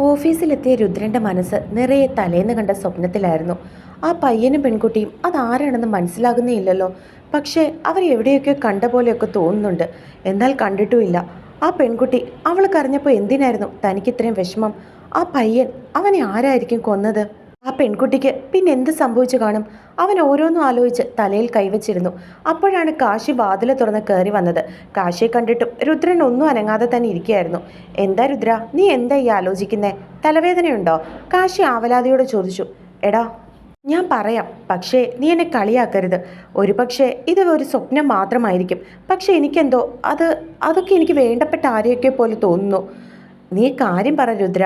ഓഫീസിലെത്തിയ രുദ്രന്റെ മനസ്സ് നിറയെ തലേന്ന് കണ്ട സ്വപ്നത്തിലായിരുന്നു. ആ പയ്യനും പെൺകുട്ടിയും അതാരാണെന്ന് മനസ്സിലാകുന്നേയില്ലല്ലോ. പക്ഷേ അവർ എവിടെയൊക്കെ കണ്ട പോലെയൊക്കെ തോന്നുന്നുണ്ട്. എന്നാൽ കണ്ടിട്ടുമില്ല. ആ പെൺകുട്ടി അവൾ കരഞ്ഞപ്പോൾ എന്തിനായിരുന്നു തനിക്കിത്രയും വിഷമം? ആ പയ്യൻ അവനെ ആരായിരിക്കും കൊന്നത്? ആ പെൺകുട്ടിക്ക് പിന്നെ എന്ത് സംഭവിച്ചു കാണും? അവൻ ഓരോന്നും ആലോചിച്ച് തലയിൽ കൈവച്ചിരുന്നു. അപ്പോഴാണ് കാശി വാതിൽ തുറന്ന് കയറി വന്നത്. കാശിയെ കണ്ടിട്ടും രുദ്രൻ ഒന്നും അനങ്ങാതെ തന്നെ ഇരിക്കുകയായിരുന്നു. എന്താ രുദ്ര നീ എന്താ ഈ ആലോചിക്കുന്നേ? തലവേദനയുണ്ടോ? കാശി ആവലാതിയോട് ചോദിച്ചു. എടാ ഞാൻ പറയാം. പക്ഷേ നീ എന്നെ കളിയാക്കരുത്. ഒരു പക്ഷേ ഇത് ഒരു സ്വപ്നം മാത്രമായിരിക്കും. പക്ഷേ എനിക്കെന്തോ അത് അതൊക്കെ എനിക്ക് വേണ്ടപ്പെട്ട ആരെയൊക്കെ പോലെ തോന്നുന്നു. നീ കാര്യം പറ രുദ്ര.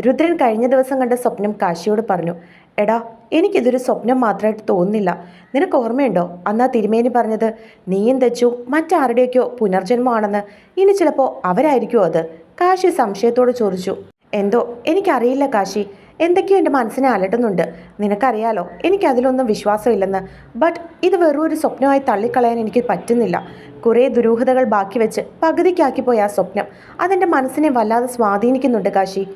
രുദ്രൻ കഴിഞ്ഞ ദിവസം കണ്ട സ്വപ്നം കാശിയോട് പറഞ്ഞു എടാ എനിക്കിതൊരു സ്വപ്നം മാത്രമായിട്ട് തോന്നുന്നില്ല. നിനക്ക് ഓർമ്മയുണ്ടോ? അന്നാ തിരുമേനി പറഞ്ഞത് നീയും തെച്ചു മറ്റാരുടെയൊക്കെയോ പുനർജന്മമാണെന്ന്. ഇനി ചിലപ്പോൾ അവരായിരിക്കുമോ അത്? കാശി സംശയത്തോട് ചോദിച്ചു എന്തോ? എനിക്കറിയില്ല കാശി. എന്തൊക്കെയോ എന്റെ മനസ്സിനെ അലട്ടുന്നുണ്ട്. നിനക്കറിയാലോ എനിക്കതിലൊന്നും വിശ്വാസമില്ലെന്ന്. ബട്ട് ഇത് വെറും ഒരു സ്വപ്നമായി തള്ളിക്കളയാൻ എനിക്ക് പറ്റുന്നില്ല. കുറേ ദുരൂഹതകൾ ബാക്കി വെച്ച് പകുതിക്കാക്കിപ്പോയി ആ സ്വപ്നം. അതെന്റെ മനസ്സിനെ വല്ലാതെ സ്വാധീനിക്കുന്നുണ്ട് കാശി.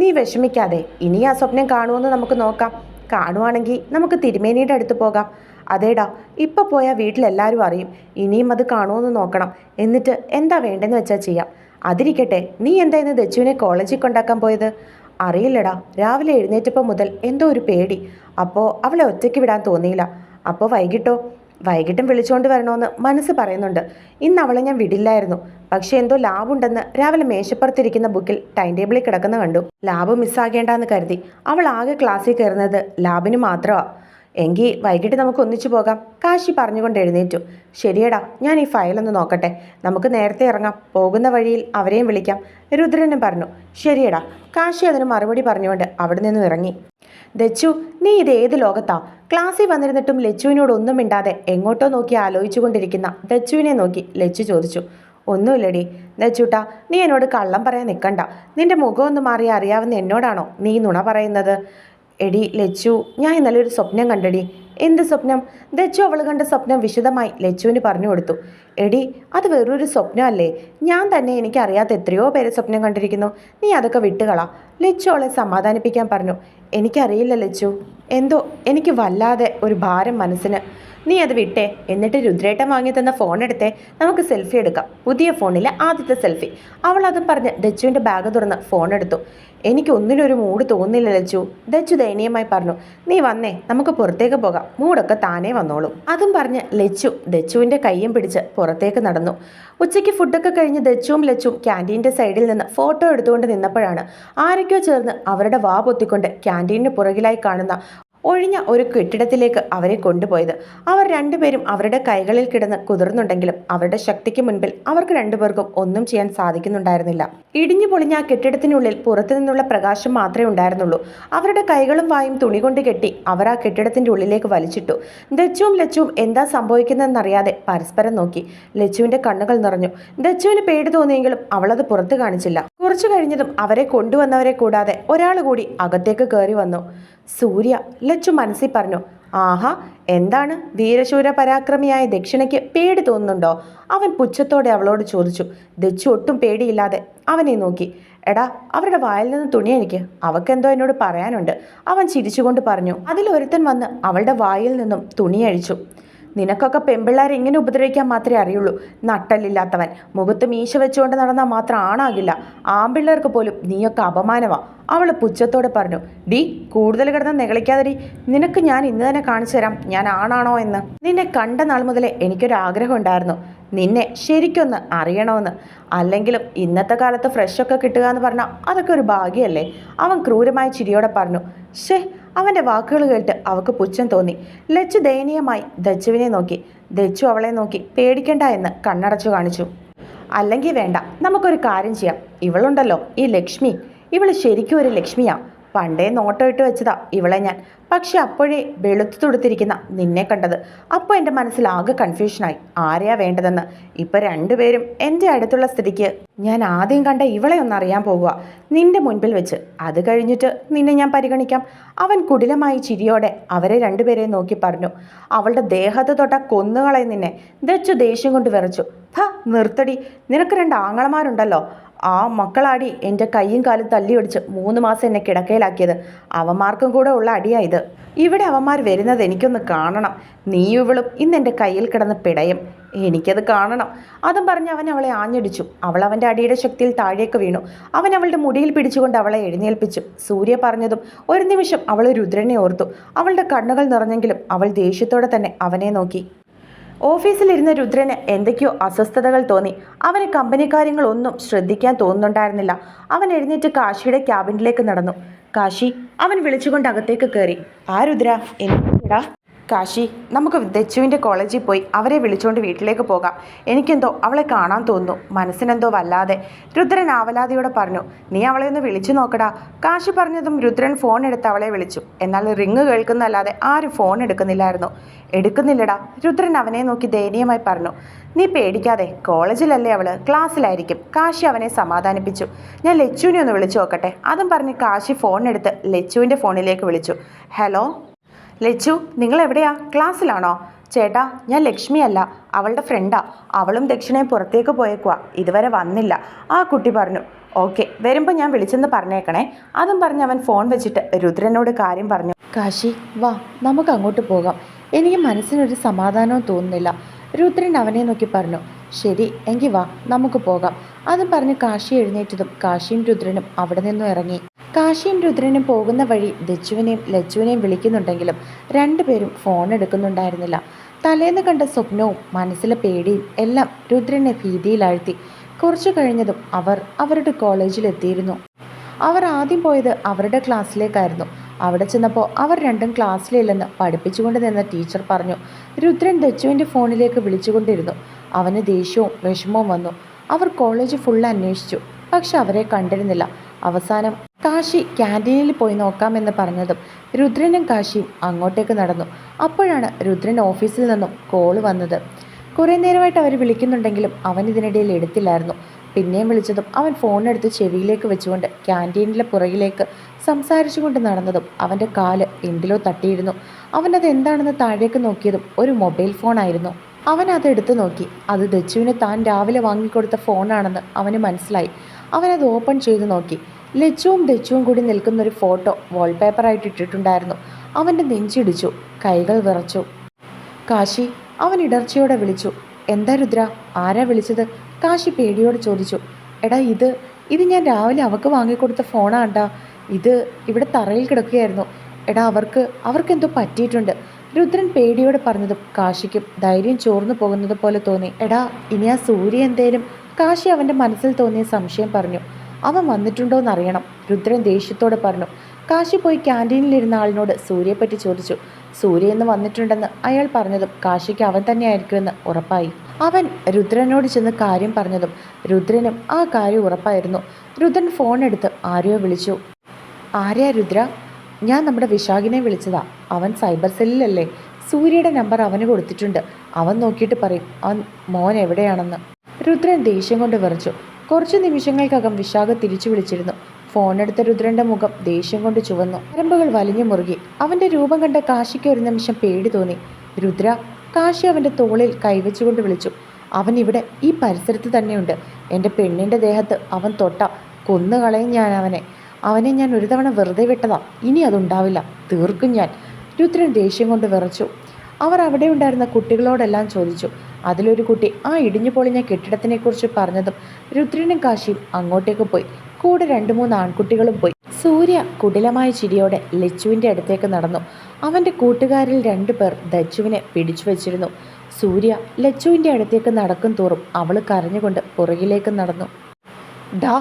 നീ വിഷമിക്കാതെ ഇനി ആ സ്വപ്നം കാണുമെന്ന് നമുക്ക് നോക്കാം. കാണുവാണെങ്കിൽ നമുക്ക് തിരുമേനിയുടെ അടുത്ത് പോകാം. അതേടാ ഇപ്പോൾ പോയാൽ വീട്ടിലെല്ലാവരും അറിയും ഇനിയും അത് കാണുമെന്ന് നോക്കണം. എന്നിട്ട് എന്താ വേണ്ടെന്ന് വെച്ചാൽ ചെയ്യാം. അതിരിക്കട്ടെ നീ എന്താ ഇന്ന് ദച്ചുവിനെ കോളേജിൽ കൊണ്ടാക്കാൻ പോയത്? അറിയില്ലടാ രാവിലെ എഴുന്നേറ്റപ്പോൾ മുതൽ എന്തോ ഒരു പേടി. അപ്പോൾ അവളെ ഒറ്റയ്ക്ക് വിടാൻ തോന്നിയില്ല. അപ്പോൾ വൈകിട്ടോ? വൈകിട്ടും വിളിച്ചുകൊണ്ട് വരണമെന്ന് മനസ്സ് പറയുന്നുണ്ട്. ഇന്ന് അവളെ ഞാൻ വിടില്ലായിരുന്നു. പക്ഷേ എന്തോ ലാബുണ്ടെന്ന് രാവിലെ മേശപ്പുറത്തിരിക്കുന്ന ബുക്കിൽ ടൈം ടേബിളിൽ കിടക്കുന്ന കണ്ടു. ലാബ് മിസ്സാകേണ്ടെന്ന് കരുതി. അവൾ ആകെ ക്ലാസ്സിൽ കയറുന്നത് ലാബിന് മാത്രമാ. എങ്കിൽ വൈകിട്ട് നമുക്ക് ഒന്നിച്ചു പോകാം. കാശി പറഞ്ഞുകൊണ്ട് എഴുന്നേറ്റു. ശരിയടാ ഞാൻ ഈ ഫയലൊന്ന് നോക്കട്ടെ. നമുക്ക് നേരത്തെ ഇറങ്ങാം. പോകുന്ന വഴിയിൽ അവരെയും വിളിക്കാം. രുദ്രനും പറഞ്ഞു. ശരിയടാ. കാശി അതിന് മറുപടി പറഞ്ഞുകൊണ്ട് അവിടെ നിന്നും ഇറങ്ങി. ദച്ചു നീ ഇത് ഏത് ലോകത്താ? ക്ലാസ്സിൽ വന്നിരുന്നിട്ടും ലച്ചുവിനോട് ഒന്നും മിണ്ടാതെ എങ്ങോട്ടോ നോക്കി ആലോചിച്ചുകൊണ്ടിരിക്കുന്ന ദച്ചുവിനെ നോക്കി ലച്ചു ചോദിച്ചു. ഒന്നുമില്ലടി ദച്ചൂട്ടാ നീ എന്നോട് കള്ളം പറയാൻ നിൽക്കണ്ട നിന്റെ മുഖം ഒന്ന് മാറി അറിയാവുന്ന എന്നോടാണോ നീ നുണ പറയുന്നത്? എടി ലച്ചു ഞാൻ ഇന്നലെ ഒരു സ്വപ്നം കണ്ടടി. എന്ത് സ്വപ്നം? ദച്ചു അവൾ കണ്ട സ്വപ്നം വിശദമായി ലച്ചുവിന് പറഞ്ഞു കൊടുത്തു. എടി അത് വെറൊരു സ്വപ്നമല്ലേ? ഞാൻ തന്നെ എനിക്കറിയാത്ത എത്രയോ പേരെ സ്വപ്നം കണ്ടിരിക്കുന്നു. നീ അതൊക്കെ വിട്ടുകളാ. ലച്ചു അവളെ സമാധാനിപ്പിക്കാൻ പറഞ്ഞു. എനിക്കറിയില്ല ലച്ചു. എന്തോ എനിക്ക് വല്ലാതെ ഒരു ഭാരം മനസ്സിന്. നീ അത് വിട്ടേ. എന്നിട്ട് രുദ്രേട്ടൻ വാങ്ങി തന്ന ഫോൺ എടുത്തേ. നമുക്ക് സെൽഫി എടുക്കാം. പുതിയ ഫോണിലെ ആദ്യത്തെ സെൽഫി. അവൾ അതും പറഞ്ഞ് ദച്ചുവിന്റെ ബാഗ് തുറന്ന് ഫോൺ എടുത്തു. എനിക്ക് ഒന്നിനൊരു മൂഡ് തോന്നില്ല ലച്ചു. ദച്ചു ദയനീയമായി പറഞ്ഞു നീ വന്നേ നമുക്ക് പുറത്തേക്ക് പോകാം. മൂടൊക്കെ താനേ വന്നോളൂ. അതും പറഞ്ഞ് ലച്ചു ദച്ചുവിന്റെ കയ്യും പിടിച്ച് പുറത്തേക്ക് നടന്നു. ഉച്ചയ്ക്ക് ഫുഡൊക്കെ കഴിഞ്ഞ് ദച്ചുവും ലച്ചും ക്യാന്റീന്റെ സൈഡിൽ നിന്ന് ഫോട്ടോ എടുത്തുകൊണ്ട് നിന്നപ്പോഴാണ് ആരൊക്കെയോ ചേർന്ന് അവരുടെ വാ പൊത്തിക്കൊണ്ട് ക്യാന്റീനിന് പുറകിലായി കാണുന്ന ഒഴിഞ്ഞ ഒരു കെട്ടിടത്തിലേക്ക് അവരെ കൊണ്ടുപോയത്. അവർ രണ്ടുപേരും അവരുടെ കൈകളിൽ കിടന്ന് കുതിർന്നുണ്ടെങ്കിലും അവരുടെ ശക്തിക്ക് മുൻപിൽ അവർക്ക് രണ്ടുപേർക്കും ഒന്നും ചെയ്യാൻ സാധിക്കുന്നുണ്ടായിരുന്നില്ല. ഇടിഞ്ഞു പൊളിഞ്ഞ ആ കെട്ടിടത്തിനുള്ളിൽ പുറത്തു നിന്നുള്ള പ്രകാശം മാത്രമേ ഉണ്ടായിരുന്നുള്ളൂ. അവരുടെ കൈകളും വായും തുണി കൊണ്ട് കെട്ടി അവർ ആ കെട്ടിടത്തിന്റെ ഉള്ളിലേക്ക് വലിച്ചിട്ടു. ദച്ചുവും ലച്ചുവും എന്താ സംഭവിക്കുന്നതെന്നറിയാതെ പരസ്പരം നോക്കി. ലച്ചുവിന്റെ കണ്ണുകൾ നിറഞ്ഞു. ദച്ചുവിന് പേടി തോന്നിയെങ്കിലും അവളത് പുറത്തു കാണിച്ചില്ല. കുറച്ചു കഴിഞ്ഞതും അവരെ കൊണ്ടുവന്നവരെ കൂടാതെ ഒരാൾ കൂടി അകത്തേക്ക് കയറി വന്നു. സൂര്യ ലച്ചു മനസ്സിൽ പറഞ്ഞു ആഹാ എന്താണ്? വീരശൂര പരാക്രമിയായ ദക്ഷിണയ്ക്ക് പേടി തോന്നുന്നുണ്ടോ? അവൻ പുച്ഛത്തോടെ അവളോട് ചോദിച്ചു ദച്ചു ഒട്ടും പേടിയില്ലാതെ അവനെ നോക്കി. എടാ അവരുടെ വായിൽ നിന്ന് തുണി എനിക്ക്. അവക്കെന്തോ എന്നോട് പറയാനുണ്ട്. അവൻ ചിരിച്ചുകൊണ്ട് പറഞ്ഞു അതിലൊരുത്തൻ വന്ന് അവളുടെ വായിൽ നിന്നും തുണി അഴിച്ചു. നിനക്കൊക്കെ പെമ്പിള്ളേരെ ഇങ്ങനെ ഉപദ്രവിക്കാൻ മാത്രമേ അറിയുള്ളൂ. നട്ടലില്ലാത്തവൻ. മുഖത്ത് മീശ വെച്ചുകൊണ്ട് നടന്നാൽ മാത്രം ആണാകില്ല. ആമ്പിള്ളേർക്ക് പോലും നീയൊക്കെ അപമാനമാ അവൾ പുച്ഛത്തോടെ പറഞ്ഞു ഡി കൂടുതൽ കിടന്ന് നെകളിക്കാതെടി നിനക്ക് ഞാൻ ഇന്ന് തന്നെ കാണിച്ചു തരാം. ഞാൻ ആണാണോ എന്ന്. നിന്നെ കണ്ട നാൾ മുതലേ എനിക്കൊരു ആഗ്രഹം ഉണ്ടായിരുന്നു. നിന്നെ ശരിക്കൊന്ന് അറിയണമെന്ന് അല്ലെങ്കിലും ഇന്നത്തെ കാലത്ത് ഫ്രഷൊക്കെ കിട്ടുക എന്ന് പറഞ്ഞാൽ അതൊക്കെ ഒരു ഭാഗ്യമല്ലേ അവൻ ക്രൂരമായ ചിരിയോടെ പറഞ്ഞു ഷേ അവന്റെ വാക്കുകൾ കേട്ട് അവൾക്ക് പുച്ഛം തോന്നി. ലച്ചു ദയനീയമായി ദച്ചുവിനെ നോക്കി. ദച്ചു അവളെ നോക്കി പേടിക്കണ്ട എന്ന് കണ്ണടച്ചു കാണിച്ചു. അല്ലെങ്കിൽ വേണ്ട നമുക്കൊരു കാര്യം ചെയ്യാം. ഇവളുണ്ടല്ലോ ഈ ലക്ഷ്മി. ഇവൾ ശരിക്കും ഒരു ലക്ഷ്മിയാ. പണ്ടേ നോട്ടം ഇട്ട് വെച്ചതാ ഇവളെ ഞാൻ. പക്ഷെ അപ്പോഴേ വെളുത്തു തൊടുത്തിരിക്കുന്ന നിന്നെ കണ്ടത്. അപ്പോൾ എന്റെ മനസ്സിൽ ആകെ കൺഫ്യൂഷനായി. ആരെയാ വേണ്ടതെന്ന്? ഇപ്പം രണ്ടുപേരും എന്റെ അടുത്തുള്ള സ്ഥിതിക്ക് ഞാൻ ആദ്യം കണ്ട ഇവളെ ഒന്നറിയാൻ പോകുക. നിന്റെ മുൻപിൽ വെച്ച്. അത് കഴിഞ്ഞിട്ട് നിന്നെ ഞാൻ പരിഗണിക്കാം. അവൻ കുടിലമായി ചിരിയോടെ അവരെ രണ്ടുപേരെയും നോക്കി പറഞ്ഞു. അവളുടെ ദേഹത്ത് തൊട്ട കൊന്നുകളെ നിന്നെ ദച്ചു ദേഷ്യം കൊണ്ട് വിറച്ചു. ഹ നിർത്തടി. നിനക്ക് രണ്ട് ആങ്ങളമാരുണ്ടല്ലോ. ആ മക്കളാടി എന്റെ കൈയും കാലും തല്ലി ഒടിച്ച് മൂന്ന് മാസം എന്നെ കിടക്കയിലാക്കിയത്. അവന്മാർക്കും കൂടെ ഉള്ള അടിയാണ് ഇത്. ഇവിടെ അവന്മാർ വരുന്നത് എനിക്കൊന്ന് കാണണം. നീ ഇവളും ഇന്ന് എന്റെ കയ്യിൽ കിടന്ന് പിടയും. എനിക്കത് കാണണം. അതും പറഞ്ഞ് അവൻ അവളെ ആഞ്ഞടിച്ചു. അവൾ അവന്റെ അടിയുടെ ശക്തിയിൽ താഴേക്ക് വീണു. അവൻ അവളുടെ മുടിയിൽ പിടിച്ചുകൊണ്ട് അവളെ എഴുന്നേൽപ്പിച്ചു. സൂര്യ പറഞ്ഞതും ഒരു നിമിഷം അവൾ രുദ്രനെ ഓർത്തു. അവളുടെ കണ്ണുകൾ നിറഞ്ഞെങ്കിലും അവൾ ദേഷ്യത്തോടെ തന്നെ അവനെ നോക്കി. ഓഫീസിലിരുന്ന രുദ്രന് എന്തൊക്കെയോ അസ്വസ്ഥതകൾ തോന്നി. അവന് കമ്പനി കാര്യങ്ങളൊന്നും ശ്രദ്ധിക്കാൻ തോന്നുന്നുണ്ടായിരുന്നില്ല. അവൻ എഴുന്നേറ്റ് കാശിയുടെ ക്യാബിനിലേക്ക് നടന്നു. കാശി അവൻ വിളിച്ചുകൊണ്ട് അകത്തേക്ക് കയറി ആ രുദ്ര എന്താ കാശി നമുക്ക് ദച്ചുവിന്റെ കോളേജിൽ പോയി അവരെ വിളിച്ചുകൊണ്ട് വീട്ടിലേക്ക് പോകാം. എനിക്കെന്തോ അവളെ കാണാൻ തോന്നുന്നു. മനസ്സിനെന്തോ വല്ലാതെ. രുദ്രൻ ആവലാതിയോടെ പറഞ്ഞു നീ അവളെ ഒന്ന് വിളിച്ചു നോക്കടാ. കാശി പറഞ്ഞതും രുദ്രൻ ഫോൺ എടുത്ത് അവളെ വിളിച്ചു. എന്നാൽ റിങ് കേൾക്കുന്നല്ലാതെ ആരും ഫോൺ എടുക്കുന്നില്ലായിരുന്നു. എടുക്കുന്നില്ലടാ. രുദ്രൻ അവനെ നോക്കി ദയനീയമായി പറഞ്ഞു നീ പേടിക്കാതെ കോളേജിലല്ലേ അവൾ? ക്ലാസ്സിലായിരിക്കും. കാശി അവനെ സമാധാനിപ്പിച്ചു. ഞാൻ ലച്ചുവിനെ ഒന്ന് വിളിച്ചു നോക്കട്ടെ. അതും പറഞ്ഞ് കാശി ഫോൺ എടുത്ത് ലച്ചുവിന്റെ ഫോണിലേക്ക് വിളിച്ചു. ഹലോ? ലച്ചു നിങ്ങൾ എവിടെയാ ക്ലാസ്സിലാണോ? ചേട്ടാ ഞാൻ ലക്ഷ്മിയല്ല അവളുടെ ഫ്രണ്ടാ അവളും ദക്ഷിണയും പുറത്തേക്ക് പോയേക്കുവാ. ഇതുവരെ വന്നില്ല. ആ കുട്ടി പറഞ്ഞു ഓക്കെ വരുമ്പോൾ ഞാൻ വിളിച്ചെന്ന് പറഞ്ഞേക്കണേ. അതും പറഞ്ഞ് അവൻ ഫോൺ വെച്ചിട്ട് രുദ്രനോട് കാര്യം പറഞ്ഞു കാശി വാ നമുക്ക് അങ്ങോട്ട് പോകാം. എനിക്ക് മനസ്സിനൊരു സമാധാനവും തോന്നുന്നില്ല. രുദ്രൻ അവനെ നോക്കി പറഞ്ഞു ശരി എങ്കിൽ വാ നമുക്ക് പോകാം. അതും പറഞ്ഞ് കാശി എഴുന്നേറ്റതും കാശിയും രുദ്രനും അവിടെ നിന്നും ഇറങ്ങി. കാശിയും രുദ്രനും പോകുന്ന വഴി ദച്ചുവിനെയും ലച്ചുവിനെയും വിളിക്കുന്നുണ്ടെങ്കിലും രണ്ടുപേരും ഫോൺ എടുക്കുന്നുണ്ടായിരുന്നില്ല. തലേന്ന് കണ്ട സ്വപ്നവും മനസ്സിലെ പേടിയും എല്ലാം രുദ്രനെ ഭീതിയിലാഴ്ത്തി. കുറച്ചു കഴിഞ്ഞതും അവർ അവരുടെ കോളേജിലെത്തിയിരുന്നു. അവർ ആദ്യം പോയത് അവരുടെ ക്ലാസ്സിലേക്കായിരുന്നു. അവിടെ ചെന്നപ്പോൾ അവർ രണ്ടും ക്ലാസ്സിലില്ലെന്ന് പഠിപ്പിച്ചുകൊണ്ട് നിന്ന ടീച്ചർ പറഞ്ഞു രുദ്രൻ ദച്ചുവിന്റെ ഫോണിലേക്ക് വിളിച്ചുകൊണ്ടിരുന്നു. അവന് ദേഷ്യവും വിഷമവും വന്നു. അവർ കോളേജ് ഫുൾ അന്വേഷിച്ചു. പക്ഷെ അവരെ കണ്ടിരുന്നില്ല. അവസാനം കാശി ക്യാന്റീനിൽ പോയി നോക്കാമെന്ന് പറഞ്ഞതും രുദ്രനും കാശിയും അങ്ങോട്ടേക്ക് നടന്നു. അപ്പോഴാണ് രുദ്രൻ ഓഫീസിൽ നിന്നും കോൾ വന്നത്. കുറേ നേരമായിട്ട് അവർ വിളിക്കുന്നുണ്ടെങ്കിലും അവൻ ഇതിനിടയിൽ എടുത്തില്ലായിരുന്നു. പിന്നെയും വിളിച്ചതും അവൻ ഫോണെടുത്ത് ചെവിയിലേക്ക് വെച്ചുകൊണ്ട് ക്യാന്റീനിലെ പുറകിലേക്ക് സംസാരിച്ചുകൊണ്ട് നടന്നതും അവന്റെ കാൽ എന്തിലോ തട്ടിയിരുന്നു. അവനത് എന്താണെന്ന് താഴേക്ക് നോക്കിയതും ഒരു മൊബൈൽ ഫോണായിരുന്നു. അവൻ അത് നോക്കി. അത് ദച്ചുവിന് താൻ രാവിലെ വാങ്ങിക്കൊടുത്ത ഫോണാണെന്ന് അവന് മനസ്സിലായി. അവനത് ഓപ്പൺ ചെയ്തു നോക്കി. ലച്ചുവും ദച്ചുവും കൂടി നിൽക്കുന്ന ഒരു ഫോട്ടോ വാൾപേപ്പറായിട്ട് ഇട്ടിട്ടുണ്ടായിരുന്നു. അവന്റെ നെഞ്ചിടിച്ചു. കൈകൾ വിറച്ചു. കാശി അവൻ ഇടർച്ചയോടെ വിളിച്ചു. എന്താ രുദ്ര? ആരാ വിളിച്ചത്? കാശി പേടിയോട് ചോദിച്ചു എടാ ഇത് ഇത് ഞാൻ രാവിലെ അവൾക്ക് വാങ്ങിക്കൊടുത്ത ഫോണാണ്ടാ? ഇത് ഇവിടെ തറയിൽ കിടക്കുകയായിരുന്നു. എടാ അവർക്ക് അവർക്കെന്തോ പറ്റിയിട്ടുണ്ട്. രുദ്രൻ പേടിയോടെ പറഞ്ഞതും കാശിക്കും ധൈര്യം ചോർന്നു പോകുന്നത് പോലെ തോന്നി. എടാ ഇനി ആ സൂര്യ എന്തേലും? കാശി അവന്റെ മനസ്സിൽ തോന്നിയ സംശയം പറഞ്ഞു. അവൻ വന്നിട്ടുണ്ടോ എന്നറിയണം രുദ്രൻ ദേഷ്യത്തോടെ പറഞ്ഞു. കാശി പോയി ക്യാന്റീനിലിരുന്ന ആളിനോട് സൂര്യയെപ്പറ്റി ചോദിച്ചു. സൂര്യ എന്ന് വന്നിട്ടുണ്ടെന്ന് അയാൾ പറഞ്ഞതും കാശിക്ക് അവൻ തന്നെയായിരിക്കുമെന്ന് ഉറപ്പായി. അവൻ രുദ്രനോട് ചെന്ന് കാര്യം പറഞ്ഞതും രുദ്രനും ആ കാര്യം ഉറപ്പായിരുന്നു. രുദ്രൻ ഫോൺ എടുത്ത് ആരെയോ വിളിച്ചു. ആര്യ രുദ്ര? ഞാൻ നമ്മുടെ വിശാഖിനെ വിളിച്ചതാ. അവൻ സൈബർ സെല്ലിലല്ലേ സൂര്യയുടെ നമ്പർ അവന് കൊടുത്തിട്ടുണ്ട്. അവൻ നോക്കിയിട്ട് പറയും അവൻ മോൻ എവിടെയാണെന്ന്. രുദ്രൻ ദേഷ്യം കൊണ്ട് വിറച്ചു. കുറച്ച് നിമിഷങ്ങൾക്കകം വിശാഖ തിരിച്ചു വിളിച്ചിരുന്നു. ഫോണെടുത്ത രുദ്രന്റെ മുഖം ദേഷ്യം കൊണ്ട് ചുവന്നു. നരമ്പുകൾ വലിഞ്ഞു മുറുകി. അവന്റെ രൂപം കണ്ട കാശിക്ക് ഒരു നിമിഷം പേടി തോന്നി. രുദ്ര കാശി അവന്റെ തോളിൽ കൈവച്ചുകൊണ്ട് വിളിച്ചു. അവൻ ഇവിടെ ഈ പരിസരത്ത് തന്നെയുണ്ട്. എന്റെ പെണ്ണിന്റെ ദേഹത്ത് അവൻ തൊട്ട കൊന്നുകളയും ഞാൻ അവനെ. അവനെ ഞാൻ ഒരു തവണ വെറുതെ വിട്ടതാ. ഇനി അതുണ്ടാവില്ല. തീർക്കും ഞാൻ. രുദ്രൻ ദേഷ്യം കൊണ്ട് വിറച്ചു. അവർ അവിടെ ഉണ്ടായിരുന്ന കുട്ടികളോടെല്ലാം ചോദിച്ചു. അതിലൊരു കുട്ടി ആ ഇടിഞ്ഞു പൊളിഞ്ഞ കെട്ടിടത്തിനെക്കുറിച്ച് പറഞ്ഞതും രുദ്രനും കാശിയും അങ്ങോട്ടേക്ക് പോയി. കൂടെ രണ്ട് മൂന്ന് ആൺകുട്ടികളും പോയി. സൂര്യ കുടിലമായ ചിരിയോടെ ലച്ചുവിന്റെ അടുത്തേക്ക് നടന്നു. അവന്റെ കൂട്ടുകാരിൽ രണ്ടു പേർ ദച്ചുവിനെ പിടിച്ചു വച്ചിരുന്നു. സൂര്യ ലച്ചുവിന്റെ അടുത്തേക്ക് നടക്കും തോറും അവൾ കരഞ്ഞുകൊണ്ട് പുറകിലേക്ക് നടന്നു. ഡാ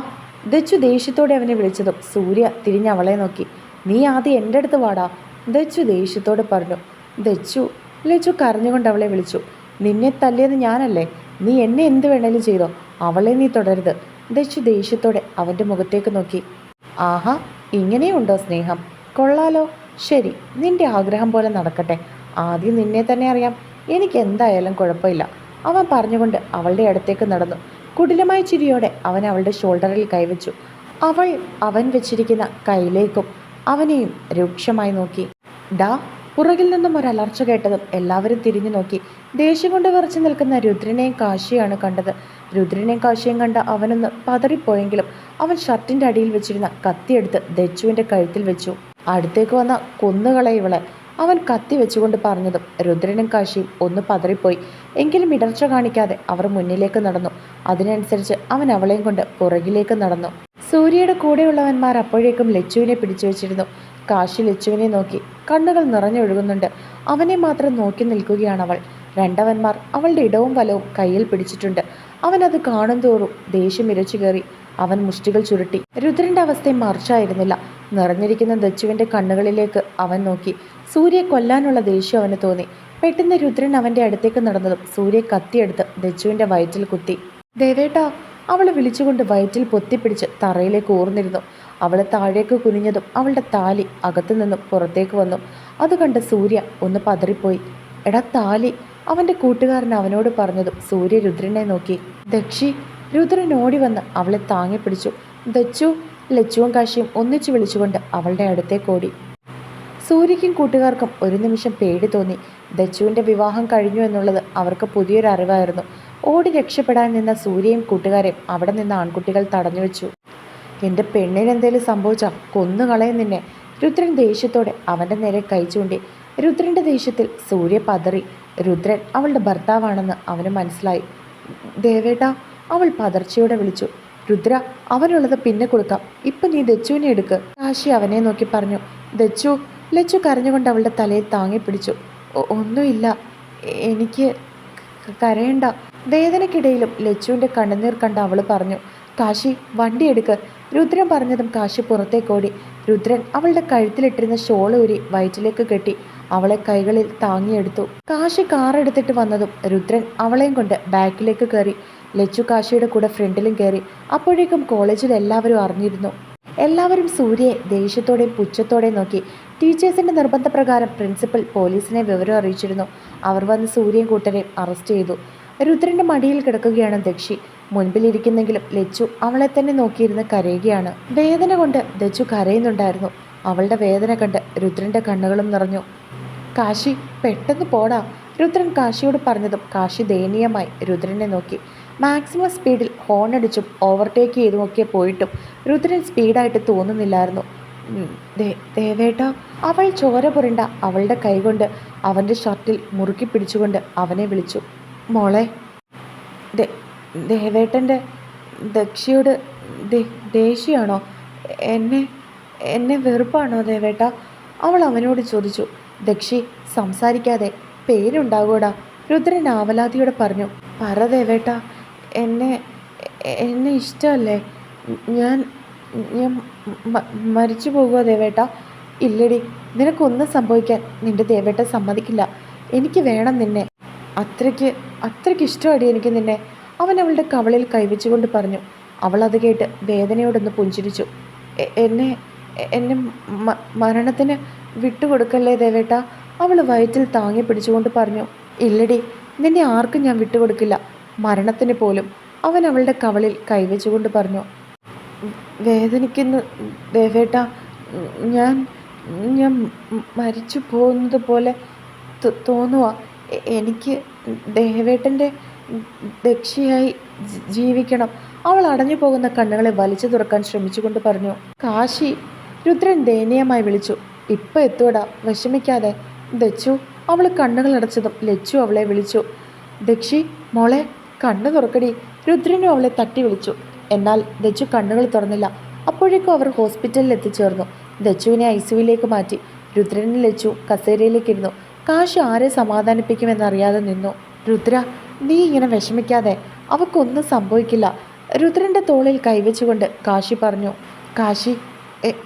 ദച്ചു ദേഷ്യത്തോടെ അവനെ വിളിച്ചതും സൂര്യ തിരിഞ്ഞ് അവളെ നോക്കി. നീ ആദ്യം എന്റെ അടുത്ത് വാടാ ദച്ചു ദേഷ്യത്തോടെ പറഞ്ഞു. ദച്ചു ലച്ചു കരഞ്ഞുകൊണ്ട് അവളെ വിളിച്ചു. നിന്നെ തല്ലിയത് ഞാനല്ലേ? നീ എന്നെ എന്ത് വേണേലും ചെയ്തോ? അവളെ നീ തുടരുത്. ദച്ചു ദേഷ്യത്തോടെ അവന്റെ മുഖത്തേക്ക് നോക്കി. ആഹാ ഇങ്ങനെയുണ്ടോ സ്നേഹം? കൊള്ളാലോ. ശരി നിന്റെ ആഗ്രഹം പോലെ നടക്കട്ടെ. ആദ്യം നിന്നെ തന്നെ അറിയാം. എനിക്ക് എന്തായാലും കുഴപ്പമില്ല. അവൻ പറഞ്ഞുകൊണ്ട് അവളുടെ അടുത്തേക്ക് നടന്നു. കുടിലമായ ചിരിയോടെ അവൻ അവളുടെ ഷോൾഡറിൽ കൈവച്ചു. അവൾ അവൻ വെച്ചിരിക്കുന്ന കൈയിലേക്കും അവനെയും രൂക്ഷമായി നോക്കി. ഡാ പുറകിൽ നിന്നും ഒരു അലർച്ച കേട്ടതും എല്ലാവരും തിരിഞ്ഞു നോക്കി. ദേഷ്യം കൊണ്ട് വിറച്ചു നിൽക്കുന്ന രുദ്രനെയും കാശിയാണ് കണ്ടത്. രുദ്രനെയും കാശിയും കണ്ട അവനൊന്ന് പതറിപ്പോയെങ്കിലും അവൻ ഷർട്ടിന്റെ അടിയിൽ വെച്ചിരുന്ന കത്തിയെടുത്ത് ദച്ചുവിന്റെ കഴുത്തിൽ വെച്ചു. അടുത്തേക്ക് വന്ന കൊന്നുകളെ ഇവളെ. അവൻ കത്തി വെച്ചുകൊണ്ട് പറഞ്ഞതും രുദ്രനും കാശിയും ഒന്ന് പതറിപ്പോയി. എങ്കിലും ഇടർച്ച കാണിക്കാതെ അവർ മുന്നിലേക്ക് നടന്നു. അതിനനുസരിച്ച് അവൻ അവളെയും കൊണ്ട് പുറകിലേക്ക് നടന്നു. സൂര്യയുടെ കൂടെയുള്ളവന്മാർ അപ്പോഴേക്കും ലച്ചുവിനെ പിടിച്ചു വെച്ചിരുന്നു. കാശി ലച്ചുവിനെ നോക്കി കണ്ണുകൾ നിറഞ്ഞൊഴുകുന്നുണ്ട്. അവനെ മാത്രം നോക്കി നിൽക്കുകയാണ് അവൾ രണ്ടവന്മാർ അവളുടെ ഇടവും വലവും കയ്യിൽ പിടിച്ചിട്ടുണ്ട്. അവൻ അത് കാണും തോറും ദേഷ്യം ഇരച്ചു കയറി അവൻ മുഷ്ടികൾ ചുരുട്ടി. രുദ്രന്റെ അവസ്ഥ മറിച്ചായിരുന്നില്ല. നിറഞ്ഞിരിക്കുന്ന ദച്ചുവിന്റെ കണ്ണുകളിലേക്ക് അവൻ നോക്കി. സൂര്യയെ കൊല്ലാനുള്ള ദേഷ്യം അവന് തോന്നി. പെട്ടെന്ന് രുദ്രൻ അവന്റെ അടുത്തേക്ക് നടന്നതും സൂര്യ കത്തിയെടുത്ത് ദച്ചുവിന്റെ വയറ്റിൽ കുത്തി. ദേവേട്ട അവൾ വിളിച്ചുകൊണ്ട് വയറ്റിൽ പൊത്തിപ്പിടിച്ച് തറയിലേക്ക് ഊർന്നിരുന്നു. അവളെ താഴേക്ക് കുനിഞ്ഞതും അവളുടെ താലി അകത്തു നിന്നും പുറത്തേക്ക് വന്നു. അത് കണ്ട സൂര്യ ഒന്ന് പതറിപ്പോയി. എടാ താലി അവന്റെ കൂട്ടുകാരൻ അവനോട് പറഞ്ഞതും സൂര്യ രുദ്രനെ നോക്കി. ദക്ഷി രുദ്രൻ ഓടി വന്ന് അവളെ താങ്ങി പിടിച്ചു. ദച്ചു ലച്ചുവും കാശിയും ഒന്നിച്ചു വിളിച്ചുകൊണ്ട് അവളുടെ അടുത്തേക്ക് ഓടി. സൂര്യയ്ക്കും കൂട്ടുകാർക്കും ഒരു നിമിഷം പേടി തോന്നി. ദച്ചുവിന്റെ വിവാഹം കഴിഞ്ഞു എന്നുള്ളത് അവർക്ക് പുതിയൊരു അറിവായിരുന്നു. ഓടി രക്ഷപ്പെടാൻ നിന്ന സൂര്യയും കൂട്ടുകാരെയും അവിടെ നിന്ന് ആൺകുട്ടികൾ തടഞ്ഞു വെച്ചു. എന്റെ പെണ്ണിന് എന്തേലും സംഭവിച്ചാൽ കൊന്നുകളയും നിന്നെ. രുദ്രൻ ദേഷ്യത്തോടെ അവന്റെ നേരെ കൈ ചൂണ്ടി. രുദ്രന്റെ ദേഷ്യത്തിൽ സൂര്യ പതറി. രുദ്രൻ അവളുടെ ഭർത്താവാണെന്ന് അവന് മനസ്സിലായി. ദേവേട്ട അവൾ പതർച്ചയോടെ വിളിച്ചു. രുദ്ര അവനുള്ളത് പിന്നെ കൊടുക്കാം. ഇപ്പം നീ ദച്ചുവിനെ എടുക്ക്. കാശി അവനെ നോക്കി പറഞ്ഞു. ദച്ചു ലച്ചു കരഞ്ഞുകൊണ്ട് അവളുടെ തലയിൽ താങ്ങി പിടിച്ചു. "ഒ- ഒന്നുമില്ല. എനിക്ക് കരയണ്ട. വേദനയ്ക്കിടയിലും ലച്ചുവിന്റെ കണ്ണുനീർ കണ്ട അവൾ പറഞ്ഞു. കാശി വണ്ടി എടുക്ക്. രുദ്രൻ പറഞ്ഞതും കാശി പുറത്തേക്കോടി. രുദ്രൻ അവളുടെ കഴുത്തിലിട്ടിരുന്ന ഷോൾ ഊരി വയറ്റിലേക്ക് കെട്ടി അവളെ കൈകളിൽ താങ്ങിയെടുത്തു. കാശി കാർ എടുത്തിട്ട് വന്നതും രുദ്രൻ അവളെയും കൊണ്ട് ബാക്കിലേക്ക് കയറി. ലച്ചു കാശിയുടെ കൂടെ ഫ്രണ്ടിലും കയറി. അപ്പോഴേക്കും കോളേജിൽ എല്ലാവരും അറിഞ്ഞിരുന്നു. എല്ലാവരും സൂര്യയെ ദേഷ്യത്തോടെയും പുച്ഛത്തോടെയും നോക്കി. ടീച്ചേഴ്സിന്റെ നിർബന്ധപ്രകാരം പ്രിൻസിപ്പൽ പോലീസിനെ വിവരം അറിയിച്ചിരുന്നു. അവർ വന്ന് സൂര്യൻ കൂട്ടരെയും അറസ്റ്റ് ചെയ്തു. രുദ്രന്റെ മടിയിൽ കിടക്കുകയാണ് ദക്ഷി. മുൻപിലിരിക്കുന്നെങ്കിലും ലച്ചു അവളെ തന്നെ നോക്കിയിരുന്ന് കരയുകയാണ്. വേദന കൊണ്ട് ദച്ചു കരയുന്നുണ്ടായിരുന്നു. അവളുടെ വേദന കണ്ട് രുദ്രന്റെ കണ്ണുകളും നിറഞ്ഞു. കാശി പെട്ടെന്ന് പോടാ. രുദ്രൻ കാശിയോട് പറഞ്ഞതും കാശി ദയനീയമായി രുദ്രനെ നോക്കി. മാക്സിമം സ്പീഡിൽ ഹോൺ അടിച്ചും ഓവർടേക്ക് ചെയ്തുമൊക്കെ പോയിട്ടും രുദ്രൻ സ്പീഡായിട്ട് തോന്നുന്നില്ലായിരുന്നു. ദേവേട്ട അവൾ ചോര പുരണ്ട അവളുടെ കൈകൊണ്ട് അവന്റെ ഷർട്ടിൽ മുറുക്കി പിടിച്ചുകൊണ്ട് അവനെ വിളിച്ചു. മോളെ ദേവേട്ടന്റെ ദക്ഷിയോട് ദേഷ്യമാണോ എന്നെ എന്നെ വെറുപ്പാണോ ദേവേട്ട? അവൾ അവനോട് ചോദിച്ചു. ദക്ഷി സംസാരിക്കാതെ പേരുണ്ടാകൂടാ രുദ്രൻ ആവലാതിയോടെ പറഞ്ഞു. പറ ദേവേട്ട എന്നെ എന്നെ ഇഷ്ടമല്ലേ? ഞാൻ ഞാൻ മരിച്ചു പോകുക ദേവേട്ട? ഇല്ലടി നിനക്കൊന്നും സംഭവിക്കാൻ നിന്റെ ദേവേട്ട സമ്മതിക്കില്ല. എനിക്ക് വേണം നിന്നെ. അത്രയ്ക്ക് അത്രയ്ക്ക് ഇഷ്ടമാടി എനിക്ക് നിന്നെ. അവൻ അവളുടെ കവളിൽ കൈവച്ചുകൊണ്ട് പറഞ്ഞു. അവൾ അത് കേട്ട് വേദനയോടൊന്ന് പുഞ്ചിരിച്ചു. എന്നെ എന്നെ മരണത്തിന് വിട്ടുകൊടുക്കല്ലേ ദേവേട്ട? അവൾ വയറ്റിൽ താങ്ങി പിടിച്ചുകൊണ്ട് പറഞ്ഞു. ഇല്ലടി നിന്നെ ആർക്കും ഞാൻ വിട്ടുകൊടുക്കില്ല. മരണത്തിന് പോലും. അവൻ അവളുടെ കവളിൽ കൈവച്ചുകൊണ്ട് പറഞ്ഞു. വേദനിക്കുന്നു ദേവേട്ട. ഞാൻ ഞാൻ മരിച്ചു പോകുന്നത് പോലെ തോന്നുവാ. എനിക്ക് ദേവേട്ടന്റെ ദക്ഷിയായി ജീവിക്കണം. അവൾ അടഞ്ഞു പോകുന്ന കണ്ണുകളെ വലിച്ചു തുറക്കാൻ ശ്രമിച്ചുകൊണ്ട് പറഞ്ഞു കാശി രുദ്രൻ ദയനീയമായി വിളിച്ചു. ഇപ്പൊ എത്തുവടാ. വിഷമിക്കാതെ. ദച്ചു അവൾ കണ്ണുകൾ അടച്ചതും ലച്ചു അവളെ വിളിച്ചു. ദക്ഷി മോളെ കണ്ണു തുറക്കടി. രുദ്രനും അവളെ തട്ടി വിളിച്ചു. എന്നാൽ ദച്ചു കണ്ണുകൾ തുറന്നില്ല. അപ്പോഴേക്കും അവർ ഹോസ്പിറ്റലിൽ എത്തിച്ചേർന്നു. ദച്ചുവിനെ ഐ സിയുവിലേക്ക് മാറ്റി. രുദ്രനെ ലച്ചു കസേരയിലേക്ക് ഇരുന്നു. കാശ് ആരെ സമാധാനിപ്പിക്കുമെന്നറിയാതെ നിന്നു. രുദ്ര നീ ഇങ്ങനെ വിഷമിക്കാതെ അവക്കൊന്നും സംഭവിക്കില്ല. രുദ്രന്റെ തോളിൽ കൈവച്ചുകൊണ്ട് കാശി പറഞ്ഞു കാശി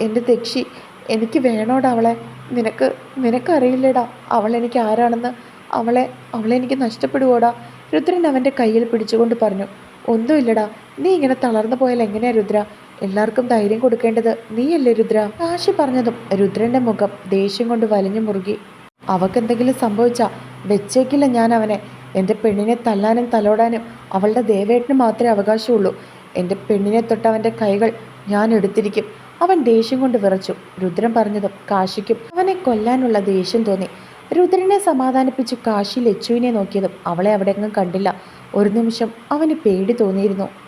എന്റെ ദക്ഷി എനിക്ക് വേണോടാ അവളെ. നിനക്ക് നിനക്കറിയില്ലടാ അവൾ എനിക്ക് ആരാണെന്ന്. അവളെ അവളെ എനിക്ക് നഷ്ടപ്പെടുവോടാ. രുദ്രൻ അവന്റെ കയ്യിൽ പിടിച്ചുകൊണ്ട് പറഞ്ഞു ഒന്നുമില്ലടാ നീ ഇങ്ങനെ തളർന്നു പോയാൽ എങ്ങനെയാ രുദ്ര? എല്ലാവർക്കും ധൈര്യം കൊടുക്കേണ്ടത് നീയല്ലേ രുദ്ര? കാശി പറഞ്ഞതും രുദ്രന്റെ മുഖം ദേഷ്യം കൊണ്ട് വലിഞ്ഞു മുറുകി. അവക്കെന്തെങ്കിലും സംഭവിച്ചാൽ വെച്ചേക്കില്ല ഞാൻ അവനെ എന്റെ പെണ്ണിനെ തല്ലാനും തലോടാനും അവളുടെ ദേവേട്ടന് മാത്രമേ അവകാശമുള്ളൂ. എന്റെ പെണ്ണിനെ തൊട്ട് അവന്റെ കൈകൾ ഞാൻ എടുത്തിരിക്കും. അവൻ ദേഷ്യം കൊണ്ട് വിറച്ചു. രുദ്രൻ പറഞ്ഞതും കാശിക്കും. അവനെ കൊല്ലാനുള്ള ദേഷ്യം തോന്നി. രുദ്രനെ സമാധാനിപ്പിച്ചു കാശി ലച്ചുവിനെ നോക്കിയതും അവളെ അവിടെയെങ്ങും കണ്ടില്ല. ഒരു നിമിഷം അവന് പേടി തോന്നിയിരുന്നു.